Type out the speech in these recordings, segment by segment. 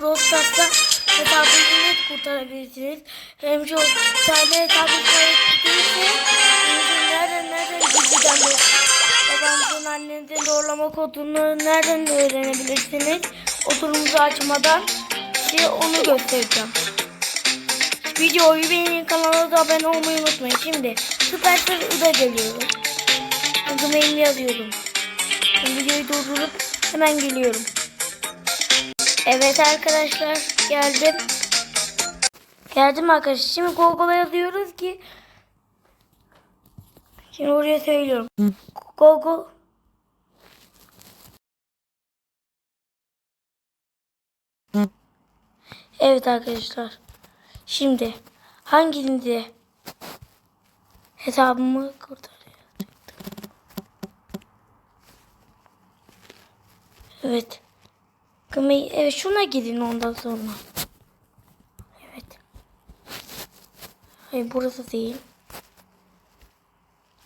Brawl Stars'ta hesabınızı net kurtarabilirsiniz. Hem bir tane hesabınızı gittiyse nereden nereden gizliden de babanızın annenizin doğrulama kodunu nereden öğrenebilirsiniz? Oturumuzu açmadan size onu göstereceğim. Videoyu beğenin kanala abone olmayı unutmayın. Şimdi Supercell Ida geliyorum. Mail yazıyorum. Videoyu durdurup hemen geliyorum. Evet arkadaşlar geldim. Geldim arkadaşlar. Şimdi Google'a yazıyoruz ki Şimdi oraya söylüyorum. Google Evet arkadaşlar. Şimdi hanginize hesabımı kurtarıyor? Evet. Gmail, evet şuna gidin ondan sonra. Evet. Hayır burası değil.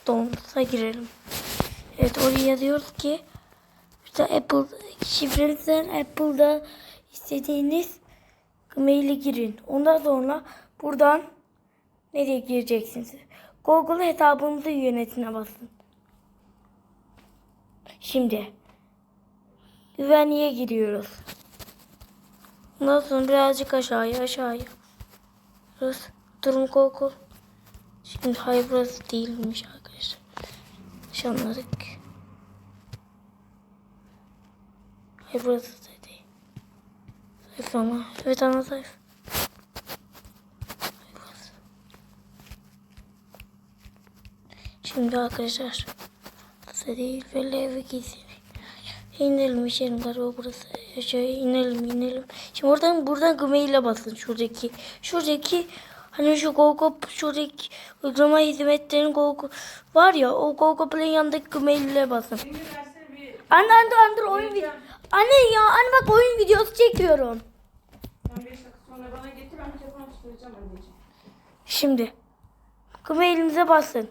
Donsa girelim. Evet oraya yazıyoruz ki işte Apple şifrenizden Apple'da istediğiniz maili girin. Ondan sonra buradan nereye gireceksiniz? Google hesabınızı yönetine basın. Şimdi güvenliğe giriyoruz. Ondan sonra birazcık aşağıya aşağıya. Burası durum Google. Şimdi hayır burası değilmiş arkadaşlar. Şanladık. Hayır burası da değil. Sayfa ama. Evet ana sayfa. Şimdi arkadaşlar. Burası değil. Böyle eve gitsin. İnelim işelim galiba burası. Aşağıya inelim inelim. Şimdi oradan buradan gmail'e basın şuradaki. Şuradaki hani şu Google şuradaki uygulama hizmetlerinin Google var ya o Google Play'in yanındaki gmail'e basın. Anne anne anne oyun video. Anne ya anne bak oyun videosu çekiyorum. Sen 5 dakika sonra bana getir ben telefonu çıkaracağım anneciğim. Şimdi gmail'imize basın.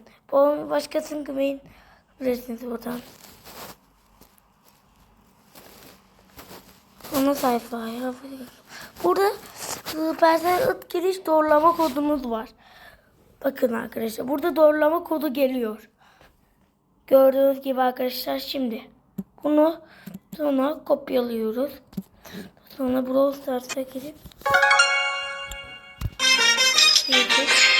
Başkasının gmail bilirsiniz buradan. Ana sayfaya. Burada ıı, personel ıt giriş doğrulama kodumuz var. Bakın arkadaşlar burada doğrulama kodu geliyor. Gördüğünüz gibi arkadaşlar şimdi bunu sonra kopyalıyoruz. Sonra Brawl Stars'a girip girdik.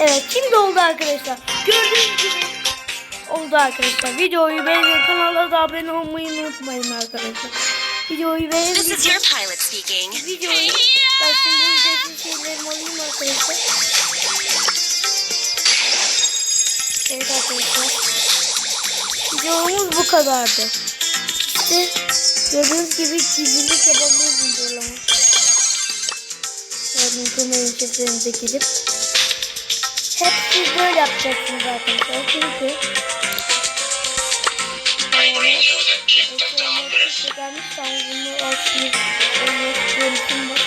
Evet şimdi oldu arkadaşlar. Gördüğünüz gibi oldu arkadaşlar. Videoyu beğenin kanala da abone olmayı unutmayın arkadaşlar. Videoyu beğenin. This is your pilot speaking. Videoyu ben şimdi ücretsiz şeylerimi alayım arkadaşlar. Evet arkadaşlar. Videomuz bu kadardı. İşte gördüğünüz gibi gizlilik zorlama. Gördüğünüz gibi benim şifrenize girip hep siz böyle yapacaksınız arkadaşlar. Çünkü gelmiş bunu açmayı yönetim var.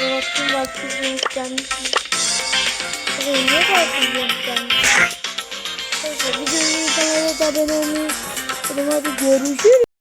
Yönetim var kızınız gelmiş mi? Buraya niye bakıyorsunuz gelmiş? Neyse videoyu kanala da abone olmayı. Hadi görüşürüz.